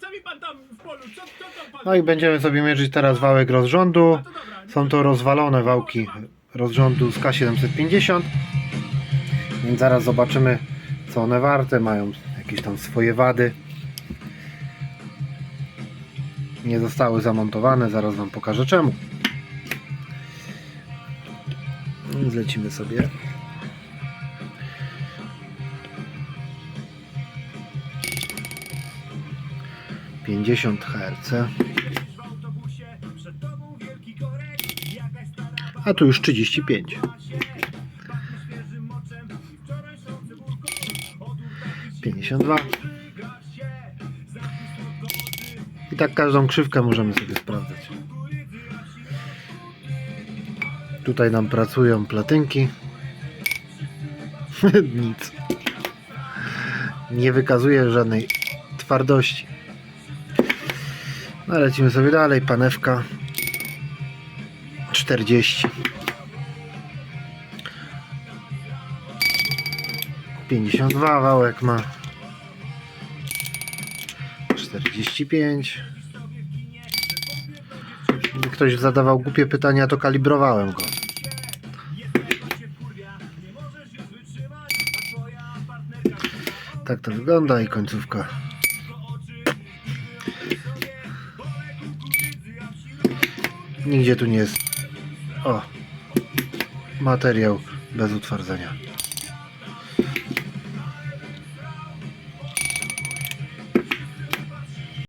co mi pan tam w polu? Co, co tam pan? No i będziemy sobie mierzyć teraz wałek rozrządu. No dobra. Są to rozwalone wałki rozrządu z K750. Więc zaraz zobaczymy co one warte. Mają jakieś tam swoje wady. Nie zostały zamontowane. Zaraz Wam pokażę czemu. Więc lecimy sobie. Pięćdziesiąt Hz. A tu już 35. 52. I tak każdą krzywkę możemy sobie sprawdzać. Tutaj nam pracują platynki. Nic. Nie wykazuje żadnej twardości. No lecimy sobie dalej. Panewka 40. 52 wałek ma 45 Gdy ktoś zadawał głupie pytania to kalibrowałem go tak to wygląda i końcówka nigdzie tu nie jest. O materiał bez utwardzenia